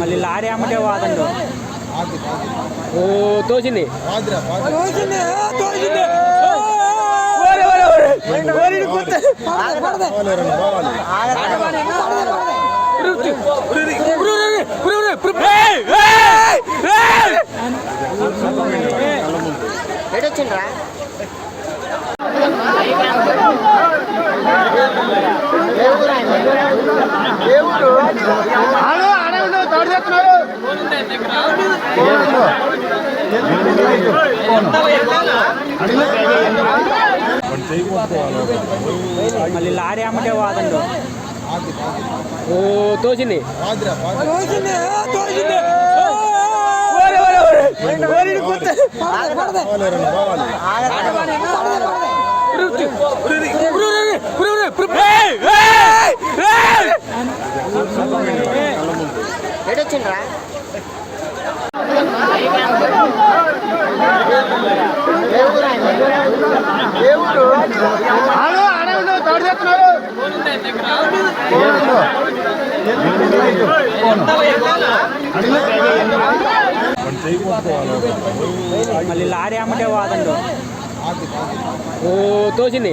మళ్ళీ లారీ అమ్మటే వాదండు ఓ ఎడొచ్చిండ్రా మళ్ళీ లారీ అమ్మటే వాదండు. ఓ తోసింది ఎడొచ్చిండ్రా మళ్ళీ లారీ అమ్మటే వాదండు ఓ తోసింది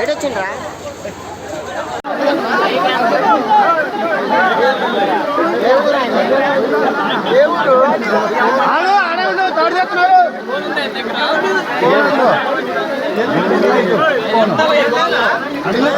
ఎడొచ్చిండ్రా అడిగి